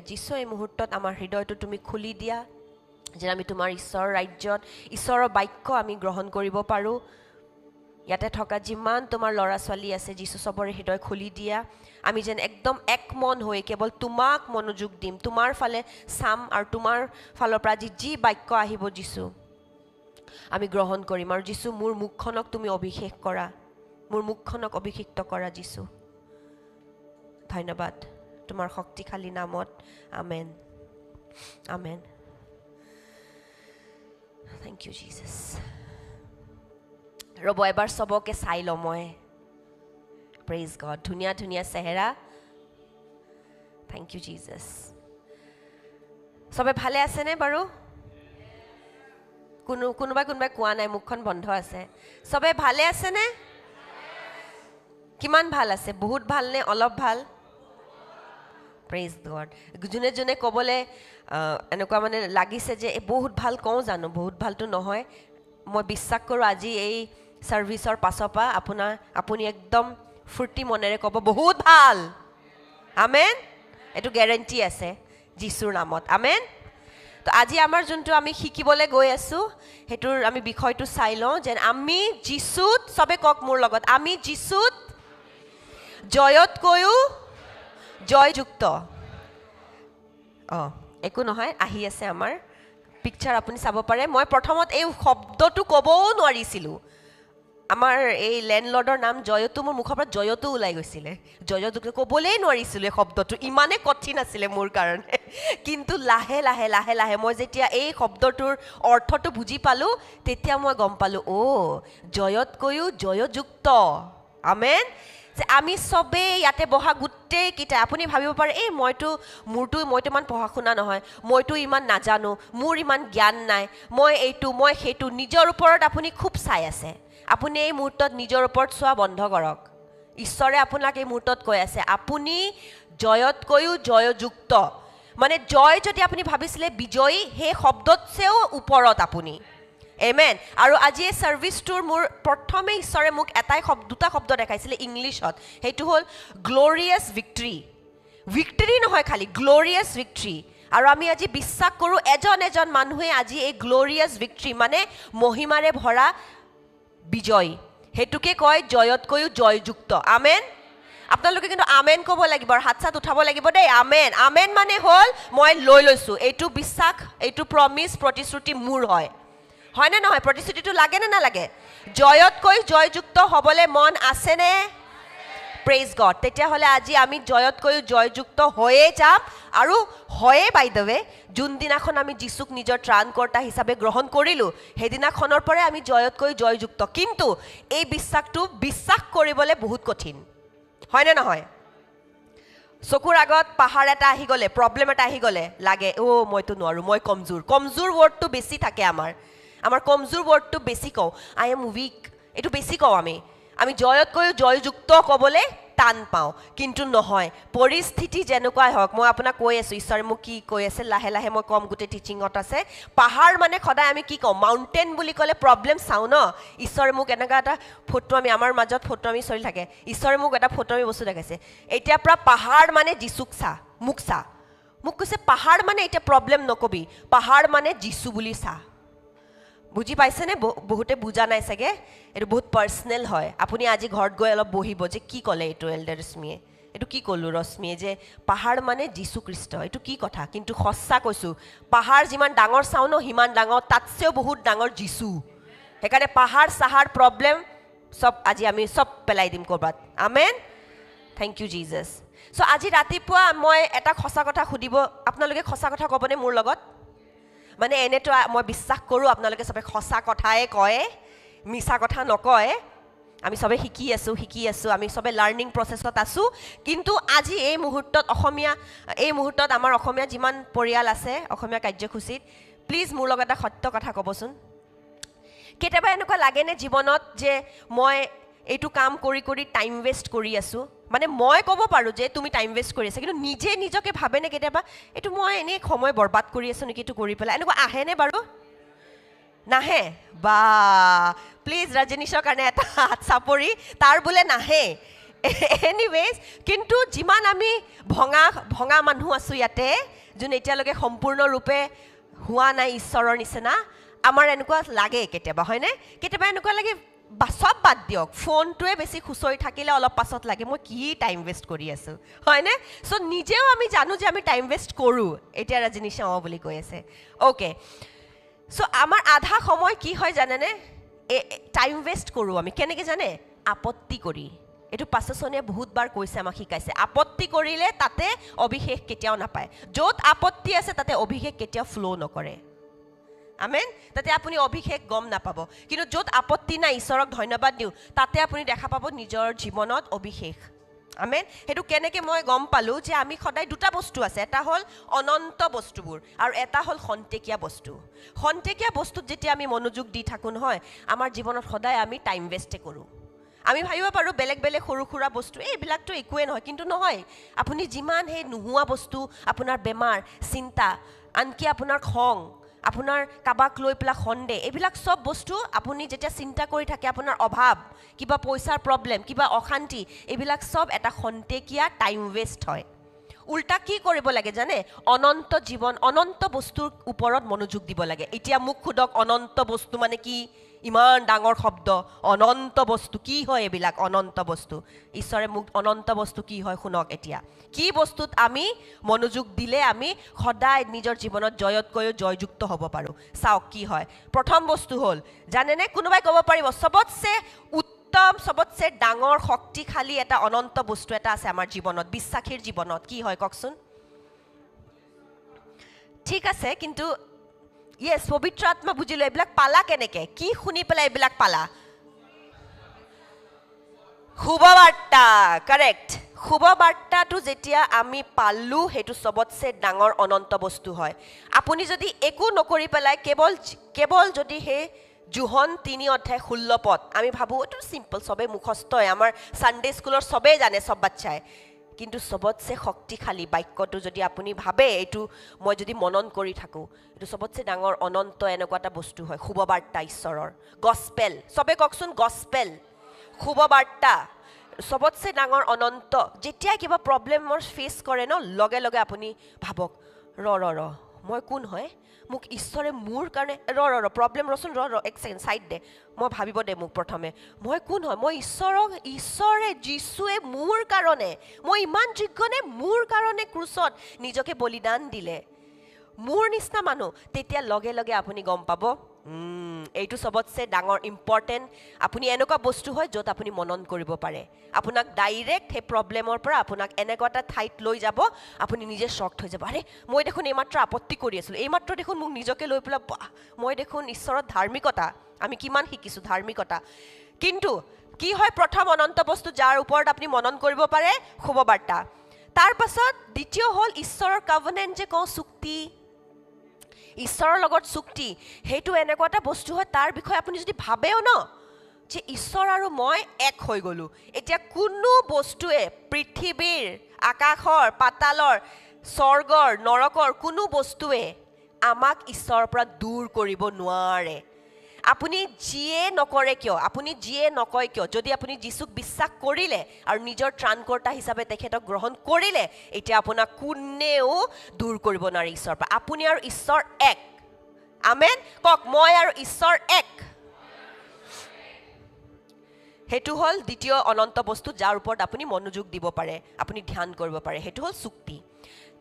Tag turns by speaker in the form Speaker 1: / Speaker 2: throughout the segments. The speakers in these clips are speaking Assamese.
Speaker 1: দিয়া। যিছো এই মুহূৰ্তত আমাৰ হৃদয়টো তুমি খুলি দিয়া যেন আমি তোমাৰ ঈশ্বৰৰ ৰাজ্যত ঈশ্বৰৰ বাক্য আমি গ্ৰহণ কৰিব পাৰোঁ। ইয়াতে থকা যিমান তোমাৰ ল'ৰা ছোৱালী আছে যিছু চবৰে হৃদয় খুলি দিয়া। আমি যেন একদম একমন হৈ কেৱল তোমাক মনোযোগ দিম। তোমাৰ ফালে চাম আৰু তোমাৰ ফালৰ পৰা আজি যি বাক্য আহিব যিছু আমি গ্ৰহণ কৰিম। আৰু যিছু মোৰ মুখখনক তুমি অভিষেক কৰা। মোৰ মুখখনক অভিষিক্ত কৰা যিছু ধন্যবাদ। তোমাৰ শক্তিশালী নামত amen. Amen. Thank you Jesus ৰ'ব এবাৰ চবকে চাই লওঁ মই। প্ৰেইজ গড ধুনীয়া ধুনীয়া চেহেৰা। থেংক ইউ জিজাছ চবে ভালে আছেনে বাৰু? কোনো কোনোবাই কোনোবাই কোৱা নাই মুখখন বন্ধ আছে। চবে ভালে আছেনে? কিমান ভাল আছে? বহুত ভাল নে অলপ ভাল? প্ৰেইজ গড যোনে যোনে ক'বলৈ এনেকুৱা মানে লাগিছে যে এই বহুত ভাল কওঁ জানো বহুত ভালটো নহয়। মই বিশ্বাস কৰোঁ আজি এই ছাৰ্ভিচৰ পাছৰ পৰা আপোনাৰ আপুনি একদম ফূৰ্তি মনেৰে ক'ব বহুত ভাল! আমেন? এইটো গেৰেণ্টি আছে যীশুৰ নামত। আমেন? তো আজি আমাৰ যোনটো আমি শিকিবলৈ গৈ আছোঁ সেইটোৰ আমি বিষয়টো চাই লওঁ যেন আমি যীশুত চবে কওক মোৰ লগত আমি যীশুত জয়তকৈও জয়যুক্ত। অঁ একো নহয় আহি আছে আমাৰ। পিকচাৰ আপুনি চাব পাৰে। মই প্ৰথমত এই শব্দটো ক'বও নোৱাৰিছিলোঁ। আমাৰ এই লেণ্ডলৰ্ডৰ নাম জয়তো মোৰ মুখৰ পৰা জয়তো ওলাই গৈছিলে। জয়যুক্ত ক'বলৈই নোৱাৰিছিলোঁ এই শব্দটো। ইমানেই কঠিন আছিলে মোৰ কাৰণে। কিন্তু লাহে লাহে লাহে লাহে মই যেতিয়া এই শব্দটোৰ অৰ্থটো বুজি পালোঁ তেতিয়া মই গম পালোঁ অ' জয়তকৈও জয়যুক্ত। আমেন। আমি চবেই ইয়াতে বহা গোটেইকেইটা আপুনি ভাবিব পাৰে এই মইতো মোৰতো মইতো ইমান পঢ়া শুনা নহয় মইতো ইমান নাজানো মোৰ ইমান জ্ঞান নাই মই এইটো মই সেইটো নিজৰ ওপৰত আপুনি খুব চাই আছে। আপুনি এই মুহূৰ্তত নিজৰ ওপৰত চোৱা বন্ধ কৰক। ঈশ্বৰে আপোনাক এই মুহূৰ্তত কৈ আছে আপুনি জয়তকৈও জয়যুক্ত। মানে জয় যদি আপুনি ভাবিছিলে বিজয়ী সেই শব্দতছেও ওপৰত আপুনি। এমেন আৰু আজি এই ছাৰ্ভিচটোৰ মোৰ প্ৰথমে ঈশ্বৰে মোক এটাই শব্দ দুটা শব্দ দেখাইছিলে ইংলিছত। সেইটো হ'ল গ্ল'ৰিয়াছ ভিক্টৰী ভিক্টৰী নহয় খালি গ্ল'ৰিয়াছ ভিক্টৰী আৰু আমি আজি বিশ্বাস কৰোঁ, এজন এজন মানুহে আজি এই গ্ল'ৰিয়াছ ভিক্টৰী মানে মহিমাৰে ভৰা বিজয়। সেইটোকে কয় জয়তকৈও জয়যুক্ত। আমেন আপোনালোকে কিন্তু আমেন ক'ব লাগিব আৰু হাত চাত উঠাব লাগিব দেই। আমেন আমেন মানে হ'ল মই লৈ লৈছোঁ। এইটো বিশ্বাস, এইটো প্ৰমিছ প্ৰতিশ্ৰুতি মোৰ হয়। হয়নে নহয়, প্ৰতিশ্ৰুতিটো লাগে নে নালাগে? জয়তকৈ জয়যুক্ত হ'বলৈ মন আছেনে? প্ৰেইজ গড তেতিয়াহ'লে আজি আমি জয়তকৈও জয়যুক্ত হৈয়ে যাম। আৰু হয়ে বাই দ্য ৱে যোনদিনাখন আমি যীচুক নিজৰ ত্ৰাণকৰ্তা হিচাপে গ্ৰহণ কৰিলোঁ, সেইদিনাখনৰ পৰাই আমি জয়তকৈ জয়যুক্ত। কিন্তু এই বিশ্বাসটো বিশ্বাস কৰিবলৈ বহুত কঠিন। হয়নে নহয়? চকুৰ আগত পাহাৰ এটা আহি গ'লে প্ৰব্লেম এটা আহি গ'লে লাগে, অ' মইতো নোৱাৰোঁ, মই কমজোৰ। কমজোৰ ৱৰ্ডটো বেছি থাকে আমাৰ। আমাৰ কমজোৰ ৱৰ্ডটো বেছি কওঁ। আই এম উইক এইটো বেছি কওঁ আমি। আমি জয়তকৈও জয়যুক্ত ক'বলৈ টান পাওঁ। কিন্তু নহয়। পৰিস্থিতি যেনেকুৱাই হওক মই আপোনাক কৈ আছোঁ ঈশ্বৰে মোক কি কৈ আছে লাহে লাহে মই ক'ম গোটেই টিচিঙত আছে। পাহাৰ মানে সদায় আমি কি কওঁ মাউণ্টেইন বুলি ক'লে প্ৰব্লেম চাওঁ ন? ঈশ্বৰে মোক এনেকুৱা এটা ফটো আমি আমাৰ মাজত ফটো আমি চলি থাকে ঈশ্বৰে মোক এটা ফটো আমি বস্তু দেখাইছে। এতিয়াৰ পৰা পাহাৰ মানে যিচুক চা মোক চা মোক কৈছে পাহাৰ মানে এতিয়া প্ৰব্লেম নকবি। পাহাৰ মানে যিচু বুলি চা বুজি পাইছেনে? বহুতে বুজা নাই চাগে? এইটো বহুত পাৰ্চনেল হয়। আপুনি আজি ঘৰত গৈ অলপ বহিব যে কি ক'লে এইটো এল্ডাৰ ৰশ্মিয়ে এইটো কি ক'লোঁ ৰশ্মিয়ে যে পাহাৰ মানে যীশু খ্ৰীষ্ট এইটো কি কথা? কিন্তু সঁচা কৈছোঁ পাহাৰ যিমান ডাঙৰ চাওঁ ন সিমান ডাঙৰ তাতছেও বহুত ডাঙৰ যীশু। সেইকাৰণে পাহাৰ চাহাৰ প্ৰব্লেম চব আজি আমি চব পেলাই দিম ক'ৰবাত। আমেন থেংক ইউ জিজাছ চ' আজি ৰাতিপুৱা মই এটা সঁচা কথা সুধিব আপোনালোকে সঁচা কথা ক'বনে মোৰ লগত? মানে এনেতো মই বিশ্বাস কৰোঁ আপোনালোকে চবে সঁচা কথাই কয় মিছা কথা নকয়। আমি চবে শিকি আছোঁ শিকি আছোঁ আমি চবে লাৰ্ণিং প্ৰচেছত আছোঁ। কিন্তু আজি এই মুহূৰ্তত অসমীয়া এই মুহূৰ্তত আমাৰ অসমীয়া যিমান পৰিয়াল আছে অসমীয়া কাৰ্যসূচীত প্লিজ মোৰ লগত এটা সত্য কথা ক'বচোন। কেতিয়াবা এনেকুৱা লাগেনে জীৱনত যে মই এইটো কাম কৰি কৰি টাইম ৱেষ্ট কৰি আছোঁ? মানে মই ক'ব পাৰোঁ যে তুমি টাইম ৱেষ্ট কৰি আছা কিন্তু নিজে নিজকে ভাবেনে কেতিয়াবা এইটো মই এনেই সময় বৰবাদ কৰি আছোঁ নেকি? এইটো কৰি পেলাই এনেকুৱা আহেনে বাৰু? নাহে। বা প্লিজ ৰজনীশৰ কাৰণে এটা হাত চাপৰি তাৰ বোলে নাহে। এনিৱেজ কিন্তু যিমান আমি ভঙা ভঙা মানুহ আছোঁ ইয়াতে যোন এতিয়ালৈকে সম্পূৰ্ণৰূপে হোৱা নাই ঈশ্বৰৰ নিচিনা আমাৰ এনেকুৱা লাগে কেতিয়াবা হয়নে? কেতিয়াবা এনেকুৱা লাগে চব বাদ দিয়ক ফোনটোৱে বেছি খুচৰি থাকিলে অলপ পাছত লাগে মই কি টাইম ৱেষ্ট কৰি আছোঁ হয়নে? চ' নিজেও আমি জানো যে আমি টাইম ৱেষ্ট কৰোঁ এতিয়া ৰাজনীশা অঁ বুলি কৈ আছে। অ'কে চ' আমাৰ আধা সময় কি হয় জানেনে? টাইম ৱেষ্ট কৰোঁ আমি কেনেকৈ জানে? আপত্তি কৰি। এইটো পাছচনীয়ে বহুতবাৰ কৈছে আমাক শিকাইছে। আপত্তি কৰিলে তাতে অভিষেক কেতিয়াও নাপায়। য'ত আপত্তি আছে তাতে অভিষেক কেতিয়াও ফ্ল' নকৰে। আমেন? তাতে আপুনি অভিষেক গম নাপাব। কিন্তু য'ত আপত্তি নাই ঈশ্বৰক ধন্যবাদ দিওঁ তাতে আপুনি দেখা পাব নিজৰ জীৱনত অভিষেক। আমেন? সেইটো কেনেকৈ মই গম পালোঁ যে আমি সদায় দুটা বস্তু আছে এটা হ'ল অনন্ত বস্তুবোৰ আৰু এটা হ'ল খন্তেকীয়া বস্তু। খন্তেকীয়া বস্তুত যেতিয়া আমি মনোযোগ দি থাকোঁ নহয় আমাৰ জীৱনত সদায় আমি টাইম ৱেষ্টে কৰোঁ। আমি ভাবিব পাৰোঁ বেলেগ বেলেগ সৰু সুৰা বস্তু এই এইবিলাকতো একোৱেই নহয় কিন্তু নহয়। আপুনি যিমান সেই নোহোৱা বস্তু আপোনাৰ বেমাৰ চিন্তা আনকি আপোনাৰ খং আপোনাৰ কাৰোবাক লৈ পেলাই সন্দেহ এইবিলাক চব বস্তু আপুনি যেতিয়া চিন্তা কৰি থাকে আপোনাৰ অভাৱ কিবা পইচাৰ প্ৰব্লেম কিবা অশান্তি এইবিলাক চব এটা খন্তেকীয়া টাইম ৱেষ্ট হয়। উল্টা কি কৰিব লাগে জানে? অনন্ত জীৱন অনন্ত বস্তুৰ ওপৰত মনোযোগ দিব লাগে। এতিয়া মোক সোধক অনন্ত বস্তু মানে কি? ইমান ডাঙৰ শব্দ অনন্ত বস্তু। কি হয় এইবিলাক? অনন্ত বস্তু। ঈশ্বৰে মোক অনন্ত বস্তু কি হয় শুনক এতিয়া। কি বস্তুত আমি মনোযোগ দিলে আমি সদায় নিজৰ জীৱনত জয়তকৈও জয়যুক্ত হ'ব পাৰোঁ। চাওক কি হয়। প্ৰথম বস্তু হ'ল জানেনে? কোনোবাই ক'ব পাৰিব চবতছে উত্তম চবতছে ডাঙৰ শক্তিশালী এটা অনন্ত বস্তু এটা আছে আমাৰ জীৱনত বিশ্বাসীৰ জীৱনত। কি হয় কওকচোন। ঠিক আছে কিন্তু য়েছ পবিত্ৰ আত্মা বুজিলোঁ এইবিলাক পালা কেনেকৈ? কি শুনি পেলাই এইবিলাক পালা? শুভবাৰ্তা কাৰেক্ট শুভবাৰ্তাটো যেতিয়া আমি পালোঁ সেইটো চবতছে ডাঙৰ অনন্ত বস্তু হয়। আপুনি যদি একো নকৰি পেলাই কেৱল কেৱল যদি সেই জোহন তিনি অধ্যায় ষোল্ল পদ আমি ভাবোঁ এইটো চিম্পল চবেই মুখস্থই। আমাৰ ছানডে স্কুলৰ চবেই জানে চব বাচ্চাই কিন্তু চবতছে শক্তিশালী বাক্যটো যদি আপুনি ভাবে এইটো মই যদি মনন কৰি থাকোঁ এইটো চবতছে ডাঙৰ অনন্ত এনেকুৱা এটা বস্তু হয় শুভবাৰ্তা ঈশ্বৰৰ। গছপেল চবে কওকচোন গছপেল শুভবাৰ্তা চবতছে ডাঙৰ অনন্ত। যেতিয়াই কিবা প্ৰব্লেমৰ ফেচ কৰে ন লগে লগে আপুনি ভাবক ৰ ৰ ৰ মই কোন হয়? মোক ঈশ্বৰে মোৰ কাৰণে ৰ ৰ ৰ প্ৰব্লেম ৰচোন ৰ ৰ এক ছেকেণ্ড ছাইড দে। মই ভাবিব দে মোক প্ৰথমে। মই কোন হয়? মই ঈশ্বৰক ঈশ্বৰে যীশুৱে মোৰ কাৰণে মই ইমান যোগ্যনে মোৰ কাৰণে ক্ৰুচত নিজকে বলিদান দিলে? মোৰ নিচিনা মানুহ তেতিয়া লগে লগে আপুনি গম পাব। এইটো চবতছে ডাঙৰ ইম্পৰ্টেণ্ট আপুনি এনেকুৱা বস্তু হয় য'ত আপুনি মনন কৰিব পাৰে। আপোনাক ডাইৰেক্ট সেই প্ৰব্লেমৰ পৰা আপোনাক এনেকুৱা এটা ঠাইত লৈ যাব, আপুনি নিজে শ্বক্ট হৈ যাব। আৰে, মই দেখোন এইমাত্ৰ আপত্তি কৰি আছিলোঁ। এইমাত্ৰ দেখোন মোক নিজকে লৈ পেলাই মই দেখোন ঈশ্বৰৰ ধাৰ্মিকতা। আমি কিমান শিকিছোঁ ধাৰ্মিকতা। কিন্তু কি হয় প্ৰথম অনন্ত বস্তু, যাৰ ওপৰত আপুনি মনন কৰিব পাৰে, শুভবাৰ্তা। তাৰ পাছত দ্বিতীয় হ'ল ঈশ্বৰৰ কাভনেণ্ট যে কওঁ, চুক্তি। ঈশ্বৰৰ লগত চুক্তি সেইটো এনেকুৱা এটা বস্তু হয় তাৰ বিষয়ে আপুনি যদি ভাবেও ন যে ঈশ্বৰ আৰু মই এক হৈ গ'লোঁ এতিয়া কোনো বস্তুৱে পৃথিৱীৰ আকাশৰ পাতালৰ স্বৰ্গৰ নৰকৰ কোনো বস্তুৱে আমাক ঈশ্বৰৰ পৰা দূৰ কৰিব নোৱাৰে। আপুনি যিয়ে নকৰে কিয় আপুনি যিয়ে নকয় কিয় যদি আপুনি যীচুক বিশ্বাস কৰিলে আৰু নিজৰ ত্ৰাণকৰ্তা হিচাপে তেখেতক গ্ৰহণ কৰিলে এতিয়া আপোনাক কোনেও দূৰ কৰিব নোৱাৰে ঈশ্বৰৰ পৰা। আপুনি আৰু ঈশ্বৰ এক। আমেন? কওক মই আৰু ঈশ্বৰ এক। সেইটো হ'ল দ্বিতীয় অনন্ত বস্তু যাৰ ওপৰত আপুনি মনোযোগ দিব পাৰে আপুনি ধ্যান কৰিব পাৰে। সেইটো হ'ল চুক্তি।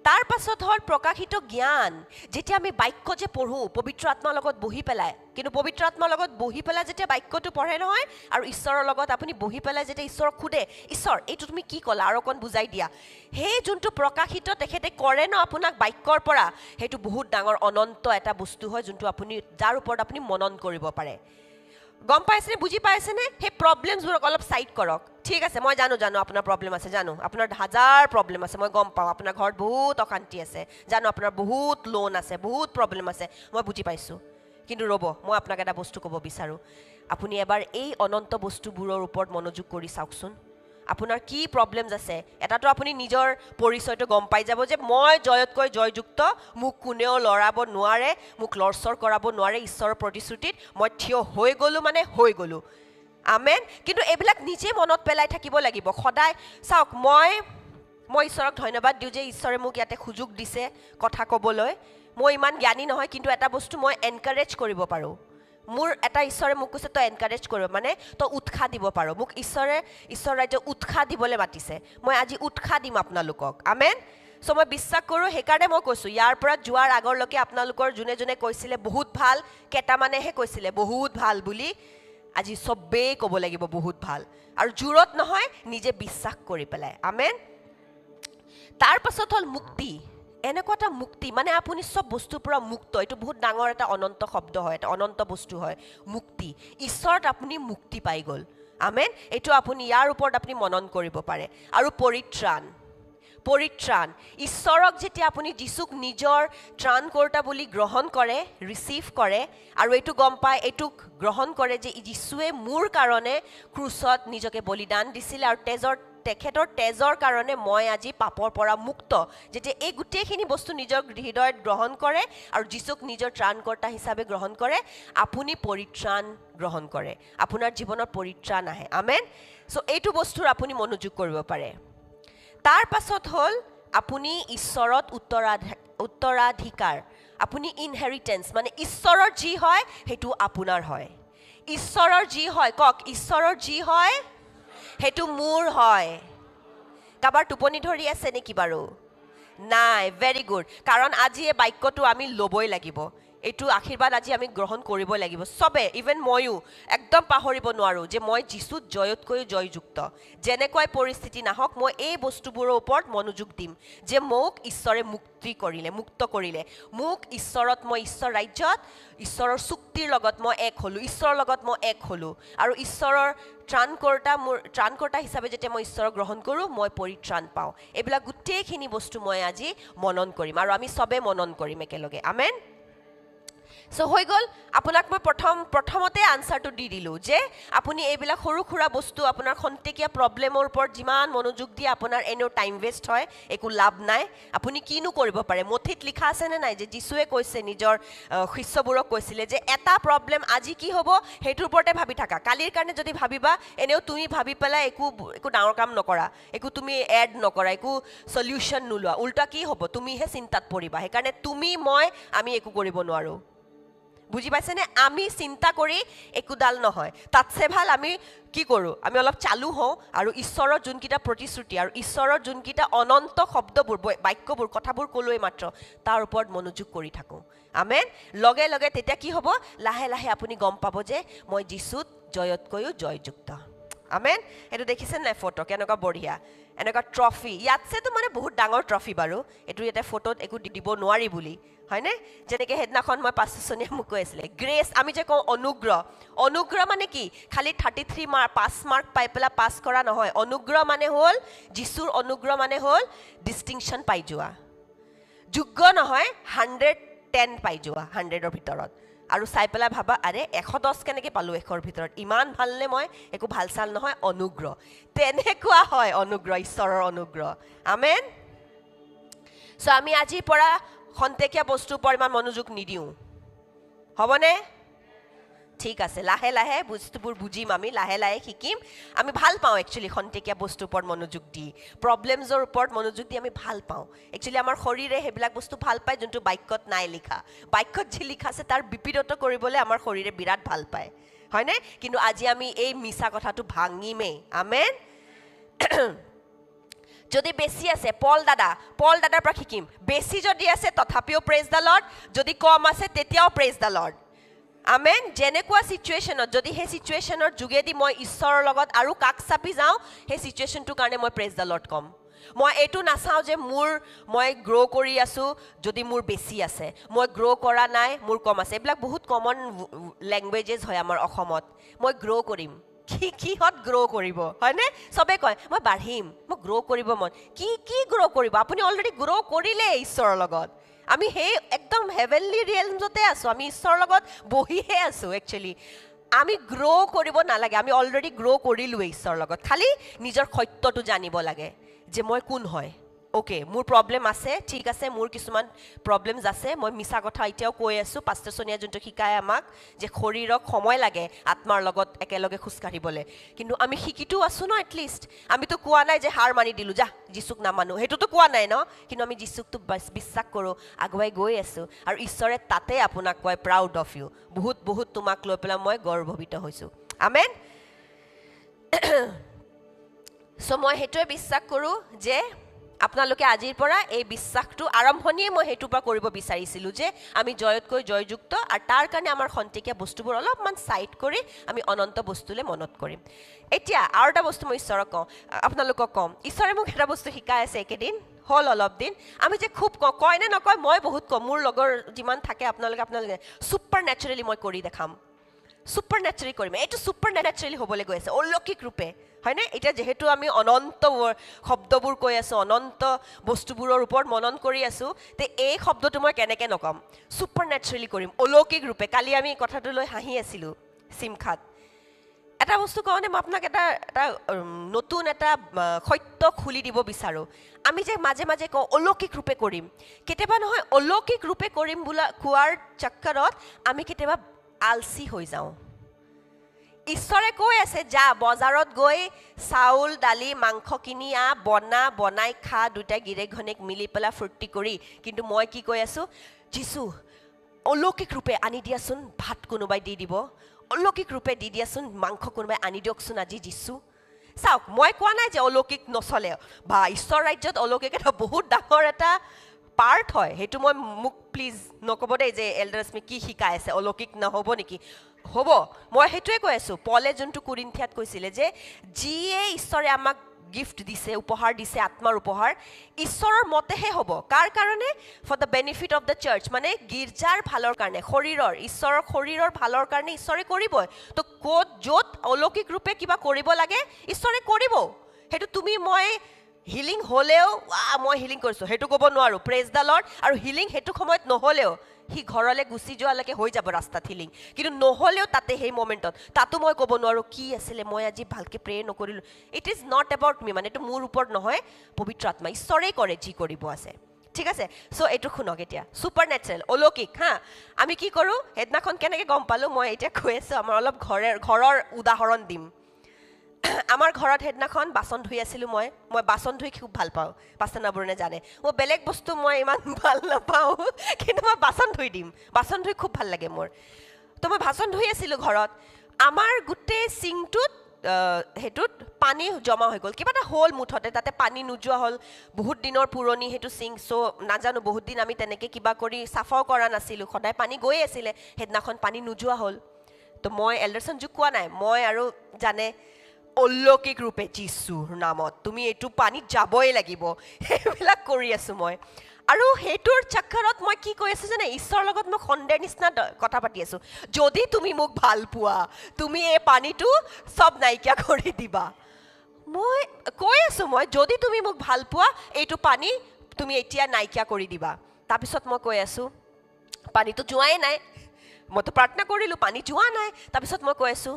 Speaker 1: তাৰ পাছত হ'ল প্ৰকাশিত জ্ঞান। যেতিয়া আমি বাক্য যে পঢ়োঁ পবিত্ৰ আত্মাৰ লগত বহি পেলাই কিন্তু পবিত্ৰ আত্মাৰ লগত বহি পেলাই যেতিয়া বাক্যটো পঢ়ে নহয় আৰু ঈশ্বৰৰ লগত আপুনি বহি পেলাই যেতিয়া ঈশ্বৰক সোধে ঈশ্বৰ এইটো তুমি কি ক'লা? আৰু অকণ বুজাই দিয়া। সেই যোনটো প্ৰকাশিত তেখেতে কৰে ন আপোনাক বাক্যৰ পৰা সেইটো বহুত ডাঙৰ অনন্ত এটা বস্তু হয় যোনটো আপুনি যাৰ ওপৰত আপুনি মনন কৰিব পাৰে। গম পাইছেনে? বুজি পাইছেনে? সেই প্ৰব্লেমছবোৰক অলপ ছাইড কৰক। ঠিক আছে মই জানো জানো আপোনাৰ প্ৰব্লেম আছে জানো। আপোনাৰ হাজাৰ প্ৰব্লেম আছে মই গম পাওঁ। আপোনাৰ ঘৰত বহুত অশান্তি আছে। জানো আপোনাৰ বহুত লোন আছে বহুত প্ৰব্লেম আছে। মই বুজি পাইছোঁ। কিন্তু ৰ'ব মই আপোনাক এটা বস্তু ক'ব বিচাৰোঁ। আপুনি এবাৰ এই অনন্ত বস্তুবোৰৰ ওপৰত মনোযোগ কৰি চাওকচোন। আপোনাৰ কি প্ৰব্লেমছ আছে? এটাতো আপুনি নিজৰ পৰিচয়টো গম পাই যাব যে মই জয়তকৈ জয়যুক্ত মোক কোনেও লৰাব নোৱাৰে মোক লৰচৰ কৰাব নোৱাৰে ঈশ্বৰৰ প্ৰতিশ্ৰুতিত মই থিয় হৈ গ'লোঁ মানে হৈ গ'লোঁ। আমেন। কিন্তু এইবিলাক নিজে মনত পেলাই থাকিব লাগিব। সদায় চাওক মই মই ঈশ্বৰক ধন্যবাদ দিওঁ যে ঈশ্বৰে মোক ইয়াতে সুযোগ দিছে কথা ক'বলৈ। মই ইমান জ্ঞানী নহয় কিন্তু এটা বস্তু মই এনকাৰেজ কৰিব পাৰোঁ। মোৰ এটা ঈশ্বৰে মোক কৈছে তই এনকাৰেজ কৰিব। মানে তই উৎসাহ দিব পাৰ। মোক ঈশ্বৰে ঈশ্বৰ ৰাজ্যক উৎসাহ দিবলৈ মাতিছে। মই আজি উৎসাহ দিম আপোনালোকক। আমেন। চ' মই বিশ্বাস কৰোঁ সেইকাৰণে মই কৈছোঁ ইয়াৰ পৰা যোৱাৰ আগৰলৈকে আপোনালোকৰ যোনে যোনে কৈছিলে বহুত ভাল কেইটামানেহে কৈছিলে বহুত ভাল বুলি। আজি চবেই ক'ব লাগিব বহুত ভাল। আৰু জোৰত নহয় নিজে বিশ্বাস কৰি পেলাই। আমেন? তাৰ পাছত হ'ল মুক্তি। এনেকুৱা এটা মুক্তি মানে আপুনি চব বস্তুৰ পৰা মুক্ত। এইটো বহুত ডাঙৰ এটা অনন্ত শব্দ হয় এটা অনন্ত বস্তু হয় মুক্তি। ঈশ্বৰত আপুনি মুক্তি পাই গ'ল। আমেন? এইটো আপুনি ইয়াৰ ওপৰত আপুনি মনন কৰিব পাৰে। আৰু পৰিত্ৰাণ। পৰিত্ৰাণ ঈশ্বৰক যেতিয়া আপুনি যীচুক নিজৰ ত্ৰাণকৰ্তা বুলি গ্ৰহণ কৰে ৰিচিভ কৰে আৰু এইটো গম পায় এইটোক গ্ৰহণ কৰে যে যীশুৱে মোৰ কাৰণে ক্ৰুচত নিজকে বলিদান দিছিলে আৰু তেজৰ তেখেতৰ তেজৰ কাৰণে মই আজি পাপৰ পৰা মুক্ত। যেতিয়া এই গোটেইখিনি বস্তু নিজৰ হৃদয়ত গ্ৰহণ কৰে আৰু যীচুক নিজৰ ত্ৰাণকৰ্তা হিচাপে গ্ৰহণ কৰে আপুনি পৰিত্ৰাণ গ্ৰহণ কৰে। আপোনাৰ জীৱনত পৰিত্ৰাণ আহে। আমেন? চ' এইটো বস্তুৰ আপুনি মনোযোগ কৰিব পাৰে। তাৰ পাছত হ'ল আপুনি ঈশ্বৰত উত্তৰাধি উত্তৰাধিকাৰ আপুনি ইনহেৰিটেঞ্চ মানে ঈশ্বৰৰ যি হয় সেইটো আপোনাৰ হয়। ঈশ্বৰৰ যি হয় কওক ঈশ্বৰৰ যি হয় সেইটো মোৰ হয়। কাৰোবাৰ টোপনি ধৰি আছে নেকি বাৰু? নাই ভেৰি গুড কাৰণ আজি এই বাক্যটো আমি ল'বই লাগিব। এইটো আশীৰ্বাদ আজি আমি গ্ৰহণ কৰিবই লাগিব। চবে ইভেন ময়ো একদম পাহৰিব নোৱাৰোঁ যে মই যিচুত জয়তকৈও জয়যুক্ত। যেনেকুৱাই পৰিস্থিতি নাহক মই এই বস্তুবোৰৰ ওপৰত মনোযোগ দিম যে মোক ঈশ্বৰে মুক্তি কৰিলে মুক্ত কৰিলে। মোক ঈশ্বৰত মই ঈশ্বৰ ৰাজ্যত ঈশ্বৰৰ চুক্তিৰ লগত মই এক হ'লোঁ ঈশ্বৰৰ লগত মই এক হ'লোঁ। আৰু ঈশ্বৰৰ ত্ৰাণকৰ্তা মোৰ ত্ৰাণকৰ্তা হিচাপে যেতিয়া মই ঈশ্বৰক গ্ৰহণ কৰোঁ মই পৰিত্ৰাণ পাওঁ। এইবিলাক গোটেইখিনি বস্তু মই আজি মনন কৰিম আৰু আমি চবে মনন কৰিম একেলগে। আমেন? চ' হৈ গ'ল আপোনাক মই প্ৰথম প্ৰথমতে আনচাৰটো দি দিলোঁ যে আপুনি এইবিলাক সৰু সুৰা বস্তু আপোনাৰ খন্তেকীয়া প্ৰব্লেমৰ ওপৰত যিমান মনোযোগ দিয়ে আপোনাৰ এনেও টাইম ৱেষ্ট হয় একো লাভ নাই। আপুনি কিনো কৰিব পাৰে? মঠিত লিখা আছেনে নাই? যে যীশুৱে কৈছে নিজৰ শিষ্যবোৰক কৈছিলে যে এটা প্ৰব্লেম আজি কি হ'ব? সেইটোৰ ওপৰতে ভাবি থাকা। কালিৰ কাৰণে যদি ভাবিবা এনেও তুমি ভাবি পেলাই একো একো ডাঙৰ কাম নকৰা। একো তুমি এড নকৰা একো চলিউশ্যন নোলোৱা। উল্টা কি হ'ব? তুমিহে চিন্তাত পৰিবা। সেইকাৰণে তুমি মই আমি একো কৰিব নোৱাৰোঁ। বুজি পাইছেনে? আমি চিন্তা কৰি একোডাল নহয়। তাতছে ভাল আমি কি কৰোঁ? আমি অলপ চালু হওঁ আৰু ঈশ্বৰৰ যোনকেইটা প্ৰতিশ্ৰুতি আৰু ঈশ্বৰৰ যোনকেইটা অনন্ত শব্দবোৰ বাক্যবোৰ কথাবোৰ ক'লোৱেই মাত্ৰ তাৰ ওপৰত মনোযোগ কৰি থাকোঁ। আমেন? লগে লগে তেতিয়া কি হ'ব? লাহে লাহে আপুনি গম পাব যে মই যিচুত জয়তকৈও জয়যুক্ত। আমেন? এইটো দেখিছে নাই ফটো? কেনেকুৱা বঢ়িয়া। এনেকুৱা ট্ৰফি ইয়াতছেতো মানে বহুত ডাঙৰ ট্ৰফি বাৰু। এইটো ইয়াতে ফটোত একো দিব নোৱাৰি বুলি। হয়নে? যেনেকৈ সেইদিনাখন মই পাঁচজনীয়ে মোক কৈ আছিলে গ্ৰেচ আমি যে কওঁ অনুগ্ৰহ। অনুগ্ৰহ মানে কি? খালি থাৰ্টি থ্ৰী মাৰ্ক পাঁচ মাৰ্ক পাই পেলাই পাছ কৰা নহয়। অনুগ্ৰহ মানে হ'ল যিচুৰ অনুগ্ৰহ মানে হ'ল ডিষ্টিংশ্যন পাই যোৱা। যোগ্য নহয় হাণ্ড্ৰেড টেন পাই যোৱা হাণ্ড্ৰেডৰ ভিতৰত। আৰু চাই পেলাই ভাবা আৰে এশ দহ কেনেকৈ পালোঁ এশৰ ভিতৰত? ইমান ভালনে মই? একো ভাল চাল নহয় অনুগ্ৰহ। তেনেকুৱা হয় অনুগ্ৰহ ঈশ্বৰৰ অনুগ্ৰহ। আমেন? চ' আমি আজিৰ পৰা খন্তেকীয়া বস্তুৰ ওপৰত ইমান মনোযোগ নিদিওঁ। হ'বনে? ঠিক আছে লাহে লাহে বস্তুবোৰ বুজিম আমি লাহে লাহে শিকিম। আমি ভাল পাওঁ একচুৱেলি খন্তেকীয়া বস্তুৰ ওপৰত মনোযোগ দি। প্ৰব্লেমছৰ ওপৰত মনোযোগ দি আমি ভাল পাওঁ। একচুৱেলি আমাৰ শৰীৰে সেইবিলাক বস্তু ভাল পায় যোনটো বাক্যত নাই লিখা। বাক্যত যি লিখা আছে তাৰ বিপৰীত কৰিবলৈ আমাৰ শৰীৰে বিৰাট ভাল পায়। হয়নে? কিন্তু আজি আমি এই মিছা কথাটো ভাঙিমেই। আমেন? যদি বেছি আছে পল দাদা পল দাদাৰ পৰা শিকিম। বেছি যদি আছে তথাপিও প্ৰেজ দ্য লৰ্ড যদি কম আছে তেতিয়াও প্ৰেজ দ্য লৰ্ড আমেন যেনেকুৱা ছিটুৱেশ্যনত যদি সেই ছিটুৱেশ্যনৰ যোগেদি মই ঈশ্বৰৰ লগত আৰু কাষ চাপি যাওঁ সেই ছিটুৱেশ্যনটোৰ কাৰণে মই প্ৰেজ দ্য লৰ্ড ক'ম। মই এইটো নাচাওঁ যে মোৰ মই গ্ৰ' কৰি আছোঁ যদি মোৰ বেছি আছে। মই গ্ৰ' কৰা নাই মোৰ কম আছে। এইবিলাক বহুত কমন লেংগুৱেজেছ হয় আমাৰ অসমত। মই গ্ৰ' কৰিম। কি কিহত গ্ৰ' কৰিব? হয়নে? চবে কয় মই বাঢ়িম মই গ্ৰ' কৰিব মন। কি কি গ্ৰ' কৰিব? আপুনি অলৰেডি গ্ৰ' কৰিলে ঈশ্বৰৰ লগত। আমি সেই একদম হেভেনলি ৰিয়েলমতে আছোঁ। আমি ঈশ্বৰৰ লগত বহিহে আছোঁ একচুৱেলি আমি গ্ৰ' কৰিব নালাগে। আমি অলৰেডি গ্ৰ' কৰিলোৱেই ঈশ্বৰৰ লগত। খালি নিজৰ সত্যটো জানিব লাগে যে মই কোন হয়। অ'কে মোৰ প্ৰব্লেম আছে ঠিক আছে মোৰ কিছুমান প্ৰব্লেমছ আছে মই মিছা কথা এতিয়াও কৈ আছোঁ পাষ্টাৰ সোণিয়া যোনটো শিকায় আমাক যে শৰীৰক সময় লাগে আত্মাৰ লগত একেলগে খোজকাঢ়িবলৈ কিন্তু আমি শিকিতো আছোঁ ন এটলিষ্ট আমিতো কোৱা নাই যে হাৰ মানি দিলোঁ যা যীচুক নামানো। সেইটোতো কোৱা নাই ন কিন্তু আমি যীচুকটো বিশ্বাস কৰোঁ আগুৱাই গৈ আছোঁ। আৰু ঈশ্বৰে তাতে আপোনাক কয় প্ৰাউড অফ ইউ বহুত বহুত তোমাক লৈ পেলাই মই গৰ্ভৱিত হৈছোঁ। আমেন চ' মই সেইটোৱে বিশ্বাস কৰোঁ যে আপোনালোকে আজিৰ পৰা এই বিশ্বাসটো আৰম্ভণিয়ে মই সেইটোৰ পৰা কৰিব বিচাৰিছিলোঁ যে আমি জয়তকৈ জয়যুক্ত আৰু তাৰ কাৰণে আমাৰ খন্তেকীয়া বস্তুবোৰ অলপমান ছাইড কৰি আমি অনন্ত বস্তুলৈ মনত কৰিম। এতিয়া আৰু এটা বস্তু মই ঈশ্বৰক কওঁ আপোনালোকক ক'ম ঈশ্বৰে মোক এটা বস্তু শিকাই আছে একেদিন হ'ল অলপ দিন। আমি যে খুব কওঁ কয় নে নকয় মই বহুত কওঁ মোৰ লগৰ যিমান থাকে আপোনালোকে আপোনালোকে ছুপাৰ নেচাৰেলি মই কৰি দেখাম ছুপাৰ নেচাৰেলি কৰিম। এইটো ছুপাৰ নেচাৰেলি হ'বলৈ গৈ আছে অলৌকিক ৰূপে। হয়নে? এতিয়া যিহেতু আমি অনন্ত শব্দবোৰ কৈ আছোঁ অনন্ত বস্তুবোৰৰ ওপৰত মনন কৰি আছোঁ তে এই শব্দটো মই কেনেকৈ নকম? ছুপাৰ নেচাৰেলি কৰিম অলৌকিক ৰূপে। কালি আমি কথাটো লৈ হাঁহি আছিলোঁ চিমখাত এটা বস্তু কওঁনে মই আপোনাক এটা এটা নতুন এটা সত্য খুলি দিব বিচাৰোঁ। আমি যে মাজে মাজে কওঁ অলৌকিক ৰূপে কৰিম। কেতিয়াবা নহয় অলৌকিক ৰূপে কৰিম বোলা কোৱাৰ চক্কৰত আমি কেতিয়াবা আলচি হৈ যাওঁ। ঈশ্বৰে কৈ আছে যা বজাৰত গৈ চাউল দালি মাংস কিনি আহ বনা বনাই খা দুটাই গিৰেক ঘনীক মিলি পেলাই ফূৰ্তি কৰি। কিন্তু মই কি কৈ আছোঁ যিচু অলৌকিক ৰূপে আনি দিয়াচোন ভাত কোনোবাই দি দিব। অলৌকিক ৰূপে দি দিয়াচোন মাংস কোনোবাই আনি দিয়কচোন আজি যিচু। চাওক মই কোৱা নাই যে অলৌকিক নচলে। বা ঈশ্বৰ ৰাজ্যত অলৌকিক এটা বহুত ডাঙৰ এটা পাৰ্ট হয় সেইটো মই মোক প্লিজ নক'ব দেই যে এল্ডাৰশ্মি কি শিকাই আছে অলৌকিক নহ'ব নেকি? হ'ব। মই সেইটোৱে কৈ আছোঁ। পলে যোনটো কুৰিন্থিয়াত কৈছিলে যে যিয়ে ঈশ্বৰে আমাক গিফ্ট দিছে উপহাৰ দিছে আত্মাৰ উপহাৰ ঈশ্বৰৰ মতেহে হ'ব। কাৰ কাৰণে? For the benefit of the church মানে গীৰ্জাৰ ভালৰ কাৰণে শৰীৰৰ ঈশ্বৰৰ শৰীৰৰ ভালৰ কাৰণে ঈশ্বৰে কৰিবই। তো ক'ত য'ত অলৌকিক ৰূপে কিবা কৰিব লাগে ঈশ্বৰে কৰিব। সেইটো তুমি মই হিলিং হ'লেও মই হিলিং কৰিছোঁ। সেইটো ক'ব নোৱাৰোঁ। প্ৰেজ দ্য লৰ্ড আৰু হিলিং সেইটো সময়ত নহ'লেও সি ঘৰলৈ গুচি যোৱালৈকে হৈ যাব ৰাস্তাত হিলিং কিন্তু নহ'লেও তাতে সেই মমেণ্টত তাতো মই ক'ব নোৱাৰোঁ কি আছিলে? মই আজি ভালকৈ প্ৰে নকৰিলোঁ। It is not about me মানে এইটো মোৰ ওপৰত নহয় পবিত্ৰ আত্মা। ঈশ্বৰেই কৰে যি কৰিব আছে। ঠিক আছে? চ' এইটো শুনক এতিয়া। ছুপাৰ নেচাৰেল অলৌকিক হা? আমি কি কৰোঁ? সেইদিনাখন কেনেকৈ গম পালোঁ? মই এতিয়া কৈ আছোঁ আমাৰ অলপ ঘৰে ঘৰৰ উদাহৰণ দিম। আমাৰ ঘৰত সেইদিনাখন বাচন ধুই আছিলোঁ মই। মই বাচন ধুই খুব ভাল পাওঁ পাচন নবৰণে জানে। মই বেলেগ বস্তু মই ইমান ভাল নাপাওঁ কিন্তু মই বাচন ধুই দিম। বাচন ধুই খুব ভাল লাগে মোৰ। তো মই বাচন ধুই আছিলোঁ ঘৰত। আমাৰ গোটেই চিংটোত সেইটোত পানী জমা হৈ গ'ল। কিবা এটা হ'ল মুঠতে তাতে পানী নোযোৱা হ'ল। বহুত দিনৰ পুৰণি সেইটো চিং চ' নাজানো বহুত দিন আমি তেনেকৈ কিবা কৰি চাফাও কৰা নাছিলোঁ। সদায় পানী গৈ আছিলে। সেইদিনাখন পানী নোযোৱা হ'ল। তো মই এল্ডাৰছন যোগ কোৱা নাই। মই আৰু জানে অলৌকিক ৰূপে যীশুৰ নামত। তুমি এইটো পানীত যাবই লাগিব। সেইবিলাক কৰি আছোঁ মই। আৰু সেইটোৰ চক্কৰত মই কি কৈ আছোঁ জানে? ঈশ্বৰৰ লগত মই সন্দেহ নিচিনা কথা পাতি আছোঁ। যদি তুমি মোক ভাল পোৱা তুমি এই পানীটো চব নাইকিয়া কৰি দিবা। মই কৈ আছোঁ মই যদি তুমি মোক ভাল পোৱা এইটো পানী তুমি এতিয়া নাইকিয়া কৰি দিবা। তাৰপিছত মই কৈ আছোঁ পানীটো যোৱাই নাই। মইতো প্ৰাৰ্থনা কৰিলোঁ পানী যোৱা নাই। তাৰপিছত মই কৈ আছোঁ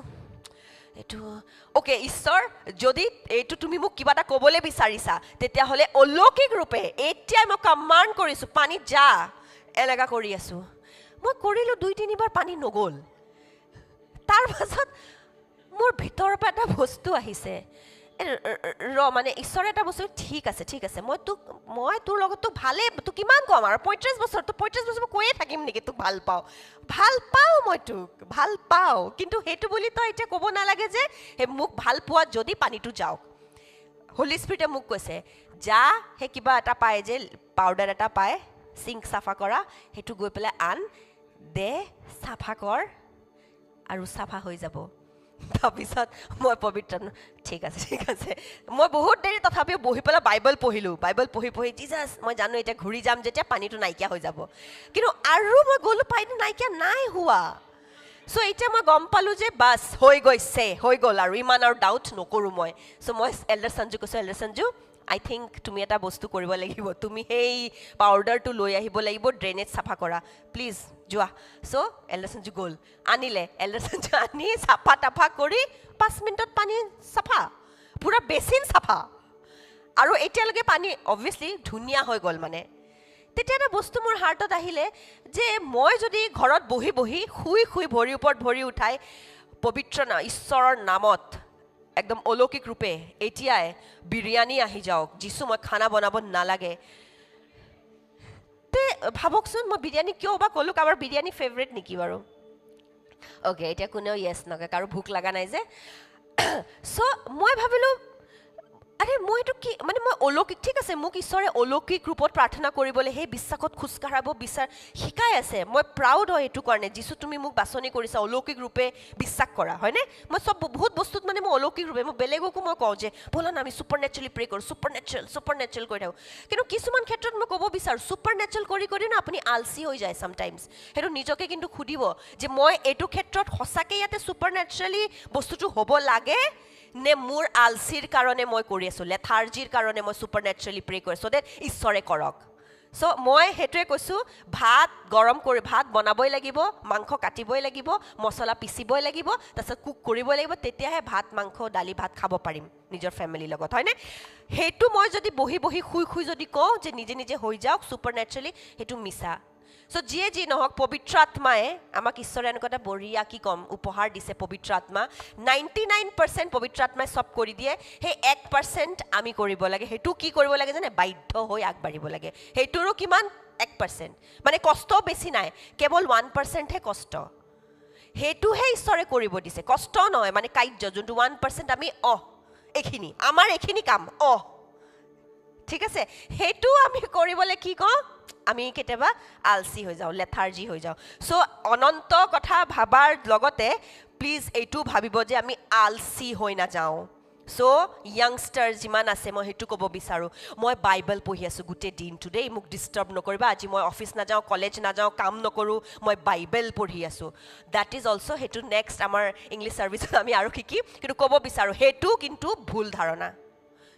Speaker 1: এইটো অ'কে ঈশ্বৰ যদি এইটো তুমি মোক কিবা এটা ক'বলৈ বিচাৰিছা তেতিয়াহ'লে অলৌকিক ৰূপে এতিয়াই মই কমাণ্ড কৰিছোঁ পানীত যা এনেকুৱা কৰি আছোঁ। মই কৰিলোঁ দুই তিনিবাৰ পানী নগ'ল। তাৰ পাছত মোৰ ভিতৰৰ পৰা এটা বস্তু আহিছে। ৰ- মানে ঈশ্বৰে এটা বস্তু ঠিক আছে ঠিক আছে। মই তোক, মই তোৰ লগত তোক ভালেই, তোক কিমান ক'ম আৰু পঁয়ত্ৰিছ বছৰ তোক পঁয়ত্ৰিছ বছৰ মই কৈয়ে থাকিম নেকি তোক ভালো পাওঁ। ভালো পাওঁ মই তোক, ভালো পাওঁ। কিন্তু সেইটো বুলি তই এতিয়া ক'ব নালাগে যে সেই মোক ভালো পোৱা যদি পানীটো যাওক। হোলী স্পিৰিটে মোক কৈছে, যা সেই কিবা এটা পায় যে পাউডাৰ এটা পায় চিংক চাফা কৰা, সেইটো গৈ পেলাই আন, দে, চাফা কৰ, আৰু চাফা হৈ যাব। তাৰপিছত মই পবিত্ৰ ঠিক আছে ঠিক আছে। মই বহুত দেৰি তথাপিও বহি পেলাই বাইবেল পঢ়িলোঁ। বাইবেল পঢ়ি পঢ়ি জিজাছ মই জানো এতিয়া ঘূৰি যাম যেতিয়া পানীটো নাইকিয়া হৈ যাব। কিন্তু আৰু মই গ'লোঁ পানীটো নাইকিয়া নাই হোৱা। চ' এতিয়া মই গম পালোঁ যে বাছ হৈ গৈছে হৈ গ'ল আৰু ইমান আৰু ডাউট নকৰোঁ মই। চ' মই এল্ডাৰ সঞ্জু কৈছোঁ এল্ডাৰ সঞ্জু আই থিংক তুমি এটা বস্তু কৰিব লাগিব। তুমি সেই পাউডাৰটো লৈ আহিব লাগিব ড্ৰেইনেজ চাফা কৰা। প্লিজ যোৱা। চ' এল্ডাৰ সঞ্জু গ'ল। আনিলে। এল্ডাৰ সঞ্জু আনি চাফা তাফা কৰি পাঁচ মিনিটত পানী চাফা। পূৰা বেচিন চাফা। আৰু এতিয়ালৈকে পানী অবভিয়াছলি ধুনীয়া হৈ গ'ল মানে। তেতিয়া এটা বস্তু মোৰ হাৰ্টত আহিলে যে মই যদি ঘৰত বহি বহি শুই শুই ভৰিৰ ওপৰত ভৰি উঠাই পবিত্ৰ ঈশ্বৰৰ নামত একদম অলৌকিক ৰূপে এতিয়াই বিৰিয়ানী আহি যাওক যিছো মই খানা বনাব নালাগে। তে ভাবকচোন মই বিৰিয়ানী কিয় বা ক'লোঁ কাৰোবাৰ বিৰিয়ানী ফেভৰেট নেকি বাৰু? অ'কে এতিয়া কোনেও য়েছ নকয় কাৰো ভোক লগা নাই যে। চ' মই ভাবিলোঁ আৰে মই এইটো কি মানে মই অলৌকিক, ঠিক আছে, মোক ঈশ্বৰে অলৌকিক ৰূপত প্ৰাৰ্থনা কৰিবলৈ সেই বিশ্বাসত খোজকাঢ়াব বিচাৰ, শিকাই আছে। মই প্ৰাউড হয় এইটো কাৰণে যিছো তুমি মোক বাছনি কৰিছা, অলৌকিক ৰূপে বিশ্বাস কৰা, হয়নে? মই চব বহুত বস্তুত মানে মই অলৌকিক ৰূপে, মই বেলেগকো মই কওঁ যে, ব'লা না, আমি ছুপাৰ নেচাৰেলি প্ৰে কৰোঁ ছুপাৰ নেচাৰেল ছুপাৰ নেচাৰেল কৰি থাকোঁ। কিন্তু কিছুমান ক্ষেত্ৰত মই ক'ব বিচাৰোঁ ছুপাৰ নেচাৰেল কৰি কৰি না আপুনি আলচি হৈ যায় চামটাইমছ সেইটো নিজকে কিন্তু সুধিব যে মই এইটো ক্ষেত্ৰত সঁচাকৈ ইয়াতে ছুপাৰ নেচাৰেলি বস্তুটো হ'ব লাগে নে মোৰ আলচিৰ কাৰণে মই কৰি আছোঁ লেথাৰ্জিৰ কাৰণে মই ছুপাৰ নেচাৰেলি প্ৰে কৰি আছোঁ দেট ঈশ্বৰে কৰক। চ' মই সেইটোৱে কৈছোঁ ভাত গৰম কৰি ভাত বনাবই লাগিব মাংস কাটিবই লাগিব মছলা পিচিবই লাগিব তাৰপিছত কুক কৰিবই লাগিব তেতিয়াহে ভাত মাংস দালি ভাত খাব পাৰিম নিজৰ ফেমিলিৰ লগত হয়নে? সেইটো মই যদি বহি বহি শুই শুই যদি কওঁ যে নিজে নিজে হৈ যাওক ছুপাৰ নেচাৰেলি সেইটো মিছা। চ' যিয়ে যি নহওক পবিত্ৰ আত্মাই আমাক ঈশ্বৰে এনেকুৱা এটা বঢ়িয়া কি ক'ম উপহাৰ দিছে পবিত্ৰ আত্মা। নাইণ্টি নাইন পাৰ্চেণ্ট পবিত্ৰ আত্মাই চব কৰি দিয়ে। সেই এক পাৰ্চেণ্ট আমি কৰিব লাগে। সেইটো কি কৰিব লাগে জানে? বাধ্য হৈ আগবাঢ়িব লাগে। সেইটোৰো কিমান? এক পাৰ্চেণ্ট মানে কষ্টও বেছি নাই। কেৱল ওৱান পাৰ্চেণ্টহে কষ্ট। সেইটোহে ঈশ্বৰে কৰিব দিছে। কষ্ট নহয় মানে কাৰ্য। যোনটো ওৱান পাৰ্চেণ্ট আমি অহ এইখিনি। আমাৰ এইখিনি কাম অহ। ঠিক আছে? সেইটো আমি কৰিবলৈ কি কওঁ? আমি কেতিয়াবা আলচি হৈ যাওঁ লেথাৰ্জি হৈ যাওঁ। চ' অনন্ত কথা ভাবাৰ লগতে প্লিজ এইটো ভাবিব যে আমি আলচি হৈ নাযাওঁ। চ' য়াংষ্টাৰ যিমান আছে মই সেইটো ক'ব বিচাৰোঁ। মই বাইবেল পঢ়ি আছোঁ গোটেই দিনটো দেই মোক ডিষ্টাৰ্ব নকৰিবা। আজি মই অফিচ নাযাওঁ কলেজ নাযাওঁ কাম নকৰোঁ মই বাইবেল পঢ়ি আছোঁ। দেট ইজ অলছ' সেইটো নেক্সট আমাৰ ইংলিছ ছাৰ্ভিচত আমি আৰু শিকিম। কিন্তু ক'ব বিচাৰোঁ সেইটো কিন্তু ভুল ধাৰণা।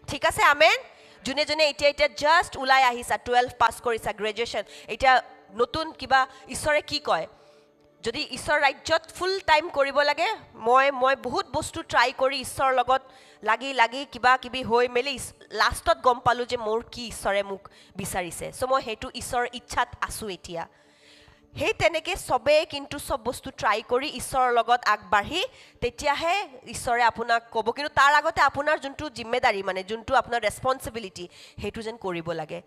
Speaker 1: ঠিক আছে আমেন? যোনে যোনে এতিয়া এতিয়া জাষ্ট ওলাই আহিছা টুৱেলভ পাছ কৰিছা গ্ৰেজুৱেশ্যন এতিয়া নতুন কিবা ঈশ্বৰে কি কয়? যদি ঈশ্বৰ ৰাজ্যত ফুল টাইম কৰিব লাগে মই মই বহুত বস্তু ট্ৰাই কৰি ঈশ্বৰৰ লগত লাগি লাগি কিবা কিবি হৈ মেলি লাষ্টত গম পালোঁ যে মোৰ কি ঈশ্বৰে মোক বিচাৰিছে। চ' মই সেইটো ঈশ্বৰৰ ইচ্ছাত আছোঁ এতিয়া। সেই তেনেকৈ চবেই কিন্তু চব বস্তু ট্ৰাই কৰি ঈশ্বৰৰ লগত আগবাঢ়ি তেতিয়াহে ঈশ্বৰে আপোনাক ক'ব। কিন্তু তাৰ আগতে আপোনাৰ যোনটো জিম্মেদাৰী মানে যোনটো আপোনাৰ ৰেচপনচিবিলিটি সেইটো যেন কৰিব লাগে।